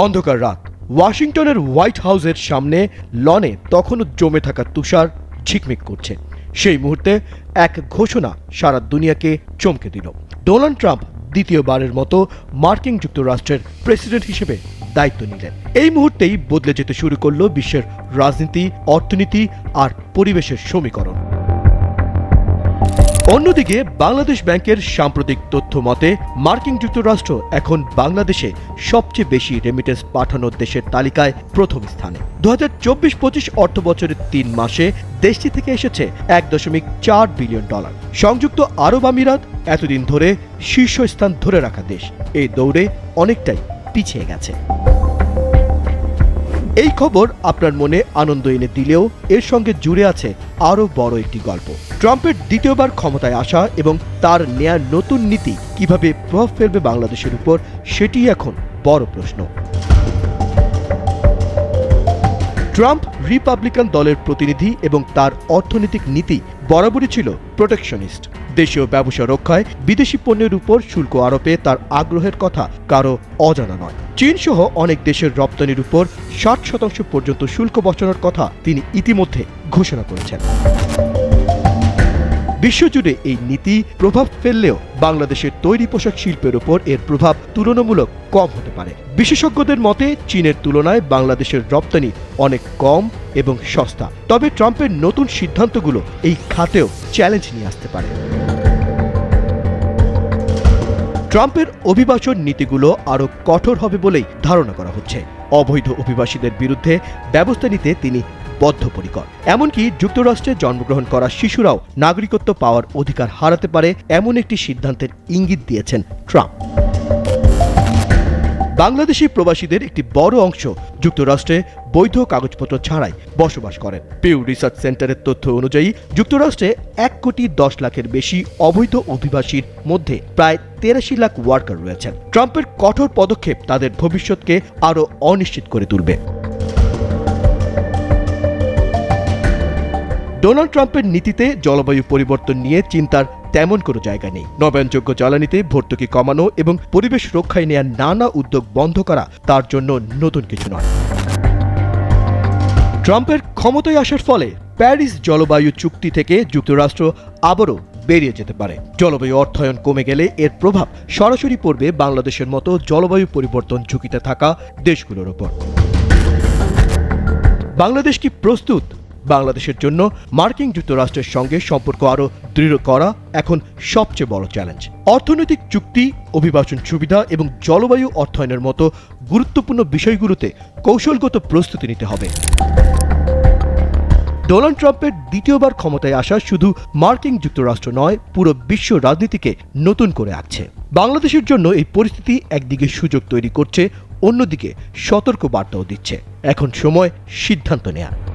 অন্ধকার রাত। ওয়াশিংটনের হোয়াইট হাউসের সামনে লনে তখনও জমে থাকা তুষার ঝিকমিক করছে। সেই মুহূর্তে এক ঘোষণা সারা দুনিয়াকে চমকে দিল। ডোনাল্ড ট্রাম্প দ্বিতীয়বারের মতো মার্কিন যুক্তরাষ্ট্রের প্রেসিডেন্ট হিসেবে দায়িত্ব নিলেন। এই মুহূর্তেই বদলে যেতে শুরু করল বিশ্বের রাজনীতি, অর্থনীতি আর পরিবেশের সমীকরণ। অন্যদিকে, বাংলাদেশ ব্যাংকের সাম্প্রতিক তথ্য মতে, মার্কিন যুক্তরাষ্ট্র এখন বাংলাদেশে সবচেয়ে বেশি রেমিটেন্স পাঠানোর দেশের তালিকায় প্রথম স্থানে। দু হাজার চব্বিশ পঁচিশ অর্থ বছরের তিন মাসে দেশটি থেকে এসেছে এক দশমিক চার বিলিয়ন ডলার। সংযুক্ত আরব আমিরাত এতদিন ধরে শীর্ষস্থান ধরে রাখা দেশ। এই দৌড়ে অনেকটাই পিছিয়ে গেছে। এই খবর আপনার মনে আনন্দ এনে দিলেও এর সঙ্গে জুড়ে আছে আরও বড় একটি গল্প। ট্রাম্পের দ্বিতীয়বার ক্ষমতায় আসা এবং তার নেয়া নতুন নীতি কীভাবে প্রভাব ফেলবে বাংলাদেশের উপর সেটি এখন বড় প্রশ্ন। ট্রাম্প রিপাবলিকান দলের প্রতিনিধি এবং তার অর্থনৈতিক নীতি বরাবরই ছিল প্রোটেকশনিস্ট। দেশীয় ব্যবসা রক্ষায় বিদেশি পণ্যের উপর শুল্ক আরোপে তার আগ্রহের কথা কারও অজানা নয়। চীন সহ অনেক দেশের রপ্তানির উপর ষাট শতাংশ পর্যন্ত শুল্ক বসানোর কথা তিনি ইতিমধ্যে ঘোষণা করেছেন। বিশ্বজুড়ে এই নীতি প্রভাব ফেললেও বাংলাদেশের তৈরি পোশাক শিল্পের উপর এর প্রভাব তুলনামূলক কম হতে পারে। বিশেষজ্ঞদের মতে, চীনের তুলনায় বাংলাদেশের রপ্তানি অনেক কম এবং সস্তা। তবে ট্রাম্পের নতুন সিদ্ধান্তগুলো এই খাতেও চ্যালেঞ্জ নিয়ে আসতে পারে। ট্রাম্পের অভিবাসন নীতিগুলো আরও কঠোর হবে বলেই ধারণা করা হচ্ছে। অবৈধ অভিবাসীদের বিরুদ্ধে ব্যবস্থা নিতে তিনি বদ্ধপরিকর। এমনকি যুক্তরাষ্ট্রে জন্মগ্রহণ করা শিশুরাও নাগরিকত্ব পাওয়ার অধিকার হারাতে পারে এমন একটি সিদ্ধান্তের ইঙ্গিত দিয়েছেন ট্রাম্প। বাংলাদেশি প্রবাসীদের একটি বড় অংশ যুক্তরাষ্ট্রে বৈধ কাগজপত্র ছাড়াই বসবাস করেন। পিউ রিসার্চ সেন্টারের তথ্য অনুযায়ী, যুক্তরাষ্ট্রে এক কোটি দশ লাখের বেশি অবৈধ অভিবাসীর মধ্যে প্রায় তেরাশি লাখ ওয়ার্কার রয়েছেন। ট্রাম্পের কঠোর পদক্ষেপ তাদের ভবিষ্যৎকে আরও অনিশ্চিত করে তুলবে। ডোনাল্ড ট্রাম্পের নীতিতে জলবায়ু পরিবর্তন নিয়ে চিন্তার তেমন কোনো জায়গা নেই। নবায়নযোগ্য জ্বালানিতে ভর্তুকি কমানো এবং পরিবেশ রক্ষায় নেওয়া নানা উদ্যোগ বন্ধ করা তার জন্য নতুন কিছু নয়। ট্রাম্পের ক্ষমতায় আসার ফলে প্যারিস জলবায়ু চুক্তি থেকে যুক্তরাষ্ট্র আবারও বেরিয়ে যেতে পারে। জলবায়ু অর্থায়ন কমে গেলে এর প্রভাব সরাসরি পড়বে বাংলাদেশের মতো জলবায়ু পরিবর্তন ঝুঁকিতে থাকা দেশগুলোর ওপর। বাংলাদেশ কি প্রস্তুত? বাংলাদেশের জন্য মার্কিন যুক্তরাষ্ট্রের সঙ্গে সম্পর্ক আরও দৃঢ় করা এখন সবচেয়ে বড় চ্যালেঞ্জ। অর্থনৈতিক চুক্তি, অভিবাসন সুবিধা এবং জলবায়ু অর্থায়নের মতো গুরুত্বপূর্ণ বিষয়গুলোতে কৌশলগত প্রস্তুতি নিতে হবে। ডোনাল্ড ট্রাম্পের দ্বিতীয়বার ক্ষমতায় আসা শুধু মার্কিন যুক্তরাষ্ট্র নয়, পুরো বিশ্ব রাজনীতিকে নতুন করে আঁকছে। বাংলাদেশের জন্য এই পরিস্থিতি একদিকে সুযোগ তৈরি করছে, অন্যদিকে সতর্ক বার্তাও দিচ্ছে। এখন সময় সিদ্ধান্ত নেয়া